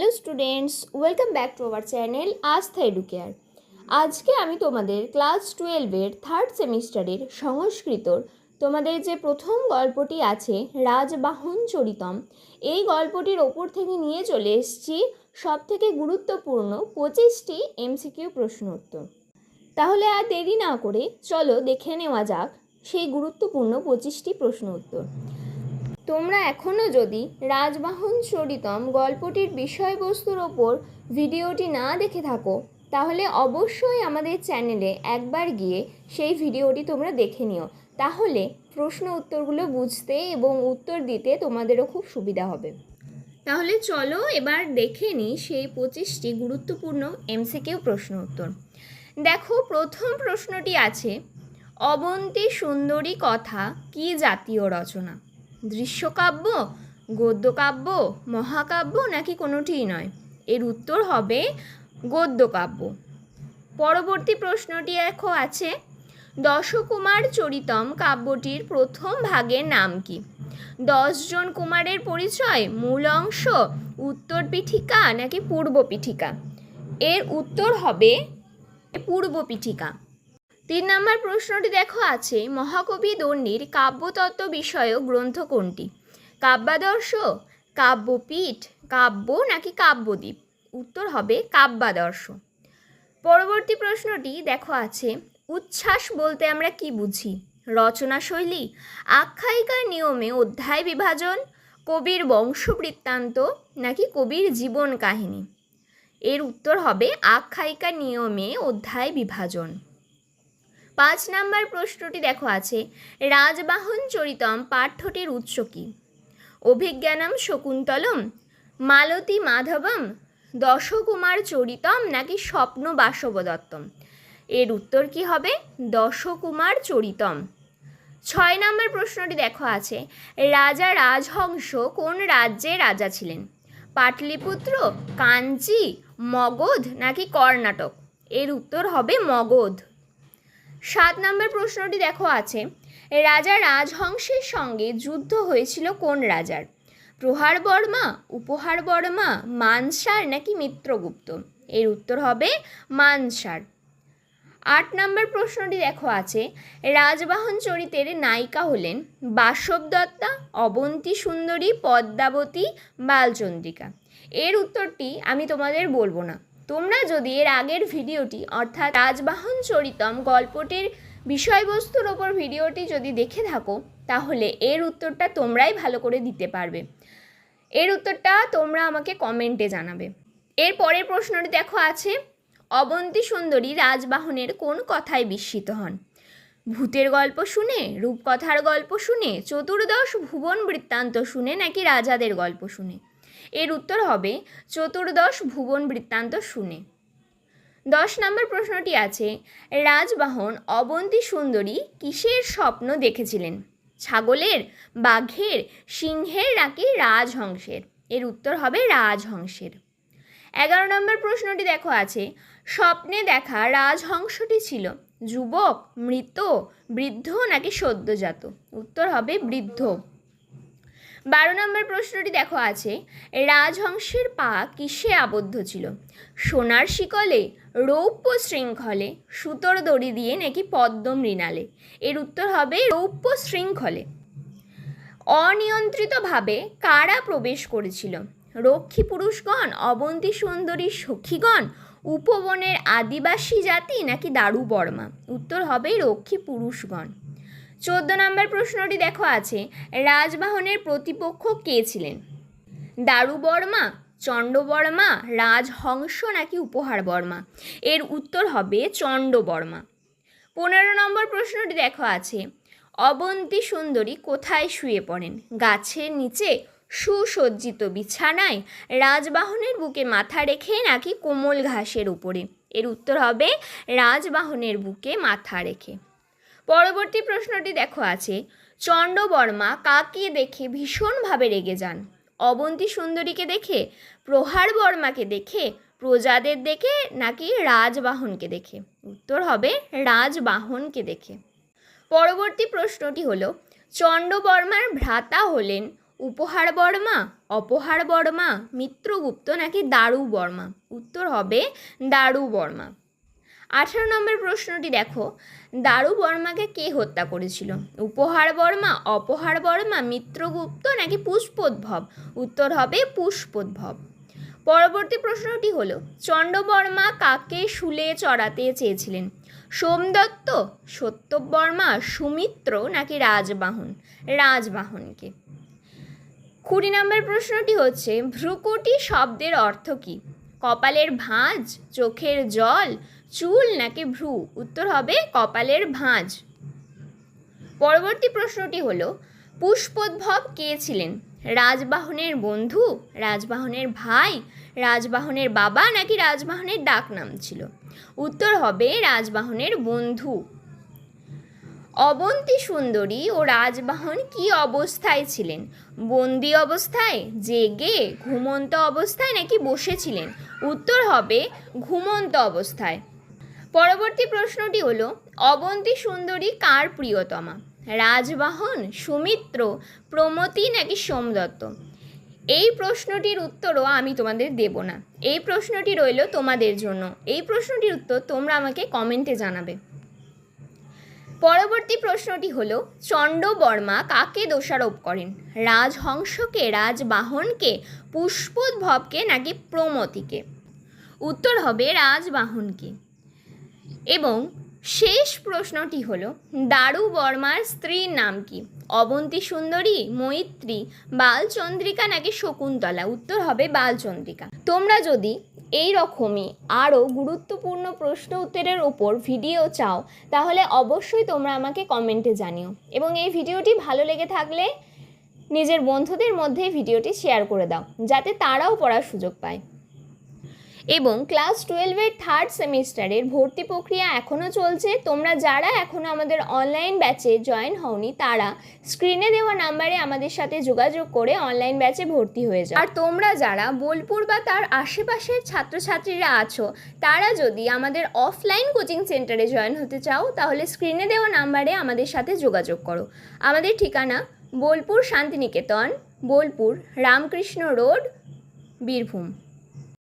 Hello students, welcome back to our channel Astha Educare. আজকে আমি তোমাদের ক্লাস টুয়েলভের থার্ড সেমিস্টারের সংস্কৃতর তোমাদের যে প্রথম গল্পটি আছে, রাজবাহন চরিতম, এই গল্পটির ওপর থেকে নিয়ে চলে এসেছি সব থেকে গুরুত্বপূর্ণ পঁচিশটি এমসিকিউ প্রশ্ন উত্তর তাহলে আর দেরি না করে চলো দেখে নেওয়া যাক সেই গুরুত্বপূর্ণ পঁচিশটি প্রশ্ন উত্তর তোমরা এখনও যদি রাজবাহন চরিতম গল্পটির বিষয়বস্তুর ওপর ভিডিওটি না দেখে থাকো, তাহলে অবশ্যই আমাদের চ্যানেলে একবার গিয়ে সেই ভিডিওটি তোমরা দেখে নিও। তাহলে প্রশ্ন উত্তরগুলো বুঝতে এবং উত্তর দিতে তোমাদেরও খুব সুবিধা হবে। তাহলে চলো এবার দেখে নিই সেই পঁচিশটি গুরুত্বপূর্ণ এমসিকিউ প্রশ্ন উত্তর। দেখো, প্রথম প্রশ্নটি আছে, অবন্তী সুন্দরী কথা কি জাতীয় রচনা? দৃশ্যকাব্য, গদ্যকাব্য, মহাকাব্য নাকি কোনোটিই নয়? এর উত্তর হবে গদ্যকাব্য। পরবর্তী প্রশ্নটি দেখো আছে, দশকুমার চরিতম কাব্যটির প্রথম ভাগের নাম কি? দশজন কুমারের পরিচয়, মূল অংশ, উত্তর পিঠিকা নাকি পূর্ব পিঠিকা? এর উত্তর হবে পূর্ব পিঠিকা। তিন নম্বর প্রশ্নটি দেখো আছে, মহাকবি দণ্ডির কাব্যতত্ত্ব বিষয়ক গ্রন্থ কোনটি? কাব্যাদর্শ, কাব্যপীঠ, কাব্য নাকি কাব্যদ্বীপ? উত্তর হবে কাব্যাদর্শ। পরবর্তী প্রশ্নটি দেখো আছে, উচ্ছ্বাস বলতে আমরা কি বুঝি? রচনা শৈলী আখ্যায়িকার নিয়মে অধ্যায় বিভাজন, কবির বংশবৃত্তান্ত নাকি কবির জীবন কাহিনী? এর উত্তর হবে আখ্যায়িকার নিয়মে অধ্যায় বিভাজন। পাঁচ নাম্বার প্রশ্নটি দেখো আছে, রাজবাহন চরিতম পাঠ্যটির উৎস কী? অভিজ্ঞানম শকুন্তলম, মালতী মাধবম, দশকুমার চরিতম নাকি স্বপ্ন বাসবদত্তম? এর উত্তর কি হবে? দশকুমার চরিতম। ছয় নম্বর প্রশ্নটি দেখো আছে, রাজা রাজহংস কোন রাজ্যে রাজা ছিলেন? পাটলিপুত্র, কাঞ্চি, মগধ নাকি কর্ণাটক? এর উত্তর হবে মগধ। সাত নম্বর প্রশ্নটি দেখো আছে। রাজা রাজহংসের সঙ্গে যুদ্ধ হয়েছিল কোন রাজার? প্রহার বর্মা, উপহার বর্মা, মানসার নাকি মিত্রগুপ্ত? এর উত্তর হবে মানসার। আট নম্বর প্রশ্নটি দেখো আছে। রাজবাহন চরিতের নায়িকা হলেন বাসব দত্তা অবন্তী সুন্দরী, পদ্মাবতী, বালচন্দ্রিকা। এর উত্তরটি আমি তোমাদের বলব না। তোমরা যদি এর আগের ভিডিওটি, অর্থাৎ রাজবাহন চরিতম গল্পটির বিষয়বস্তুর ওপর ভিডিওটি যদি দেখে থাকো, তাহলে এর উত্তরটা তোমরাই ভালো করে দিতে পারবে। এর উত্তরটা তোমরা আমাকে কমেন্টে জানাবে। এর পরের প্রশ্নটি দেখো আছে, অবন্তী সুন্দরী রাজবাহনের কোন কথায় বিস্মিত হন? ভূতের গল্প শুনে, রূপকথার গল্প শুনে, চতুর্দশ ভুবন বৃত্তান্ত শুনে নাকি রাজাদের গল্প শুনে? এর উত্তর হবে চতুর্দশ ভুবন বৃত্তান্ত শুনে দশ নম্বর প্রশ্নটি আছে, রাজবাহন অবন্তী সুন্দরী কিসের স্বপ্ন দেখেছিলেন? ছাগলের, বাঘের, সিংহের নাকি রাজহংসের? এর উত্তর হবে রাজহংসের। এগারো নম্বর প্রশ্নটি দেখো আছে, স্বপ্নে দেখা রাজহংসটি ছিল, যুবক, মৃত, বৃদ্ধ নাকি সদ্যজাত? উত্তর হবে বৃদ্ধ। বারো নম্বর প্রশ্নটি দেখো আছে, রাজহংসের পা কিসে আবদ্ধ ছিল? সোনার শিকলে, রৌপ্য শৃঙ্খলে, সুতোর দড়ি দিয়ে নাকি পদ্ম মৃণালে? এর উত্তর হবে রৌপ্য শৃঙ্খলে। অনিয়ন্ত্রিতভাবে কারা প্রবেশ করেছিল? রক্ষী পুরুষগণ, অবন্তী সুন্দরী সখীগণ, উপবনের আদিবাসী জাতি নাকি দারু বর্মা উত্তর হবে রক্ষী পুরুষগণ। চোদ্দ নম্বর প্রশ্নটি দেখো আছে। রাজবাহনের প্রতিপক্ষ কে ছিলেন? দারু বর্মা চণ্ডবর্মা রাজহংস নাকি উপহার বর্মা? এর উত্তর হবে চণ্ডবর্মা পনেরো নম্বর প্রশ্নটি দেখো আছে। অবন্তী সুন্দরী কোথায় শুয়ে পড়েন? গাছের নিচে, সুসজ্জিত বিছানায়, রাজবাহনের বুকে মাথা রেখে নাকি কোমল ঘাসের উপরে? এর উত্তর হবে রাজবাহনের বুকে মাথা রেখে। পরবর্তী প্রশ্নটি দেখো আছে। চণ্ডবর্মা কাকে দেখে ভীষণভাবে রেগে যান? অবন্তী সুন্দরীকে দেখে? প্রহার বর্মাকে দেখে? প্রজাদের দেখে? নাকি রাজবাহনকে দেখে? উত্তর হবে রাজবাহনকে দেখে। পরবর্তী প্রশ্নটি হলো চণ্ডবর্মার ভ্রাতা হলেন উপহার বর্মা, অপহার বর্মা, মিত্রগুপ্ত নাকি দারু বর্মা উত্তর হবে দারু বর্মা আঠারো নম্বর প্রশ্নটি দেখো। দারু বর্মাকে কে হত্যা করেছিল? উপহার বর্মা, অপহার বর্মা, মিত্রগুপ্ত নাকি পুষ্পোদ্ভব? উত্তর হবে পুষ্পোদ্ভব। পরবর্তী প্রশ্নটি হলো চণ্ডবর্মা কাকে শুলে চড়াতে চেয়েছিলেন? সোমদত্ত সত্যবর্মা সুমিত্র নাকি রাজবাহন? রাজবাহনকে। কুড়ি নম্বর প্রশ্নটি হচ্ছে, ভ্রুকুটি শব্দের অর্থ কী? কপালের ভাঁজ, চোখের জল, চুল নাকি ভ্রু? উত্তর হবে কপালের ভাঁজ। পরবর্তী প্রশ্নটি হলো, পুষ্পোদ্ভব কে ছিলেন? রাজবাহনের বন্ধু, রাজবাহনের ভাই, রাজবাহনের বাবা নাকি রাজবাহনের ডাক নাম ছিল? উত্তর হবে রাজবাহনের বন্ধু। অবন্তী সুন্দরী ও রাজবাহন কি অবস্থায় ছিলেন? বন্দি অবস্থায়, জেগে, ঘুমন্ত অবস্থায় নাকি বসেছিলেন উত্তর হবে ঘুমন্ত অবস্থায়। পরবর্তী প্রশ্নটি হলো, অবন্তী সুন্দরী কার প্রিয়তমা? রাজবাহন, সুমিত্র, প্রমতি নাকি সোমদত্ত? এই প্রশ্নটির উত্তরও আমি তোমাদের দেব না। এই প্রশ্নটি রইল তোমাদের জন্য। এই প্রশ্নটির উত্তর তোমরা আমাকে কমেন্টে জানাবে। পরবর্তী প্রশ্নটি হলো চণ্ডবর্মা কাকে দোষারোপ করেন? রাজহংসকে, রাজবাহনকে, পুষ্পোদ্ভবকে নাকি প্রমতিকে উত্তর হবে রাজবাহনকে। এবং শেষ প্রশ্নটি হলো, দারু বর্মার স্ত্রীর নাম কি? অবন্তী সুন্দরী, মৈত্রী, বালচন্দ্রিকা নাকি শকুন্তলা? উত্তর হবে বালচন্দ্রিকা। তোমরা যদি এই রকমই আরও গুরুত্বপূর্ণ প্রশ্ন উত্তরের ওপর ভিডিও চাও, তাহলে অবশ্যই তোমরা আমাকে কমেন্টে জানিও। এবং এই ভিডিওটি ভালো লেগে থাকলে নিজের বন্ধুদের মধ্যে ভিডিওটি শেয়ার করে দাও, যাতে তারাও পড়ার সুযোগ পায়। এবং ক্লাস টুয়েলভের থার্ড সেমিস্টারের ভর্তি প্রক্রিয়া এখনও চলছে। তোমরা যারা এখনও আমাদের অনলাইন ব্যাচে জয়েন হওনি, তারা স্ক্রিনে দেওয়া নাম্বারে আমাদের সাথে যোগাযোগ করে অনলাইন ব্যাচে ভর্তি হয়ে যাও। আর তোমরা যারা বোলপুর বা তার আশেপাশের ছাত্রছাত্রীরা আছো, তারা যদি আমাদের অফলাইন কোচিং সেন্টারে জয়েন হতে চাও, তাহলে স্ক্রিনে দেওয়া নাম্বারে আমাদের সাথে যোগাযোগ করো। আমাদের ঠিকানা বোলপুর শান্তিনিকেতন, বোলপুর রামকৃষ্ণ রোড, বীরভূম।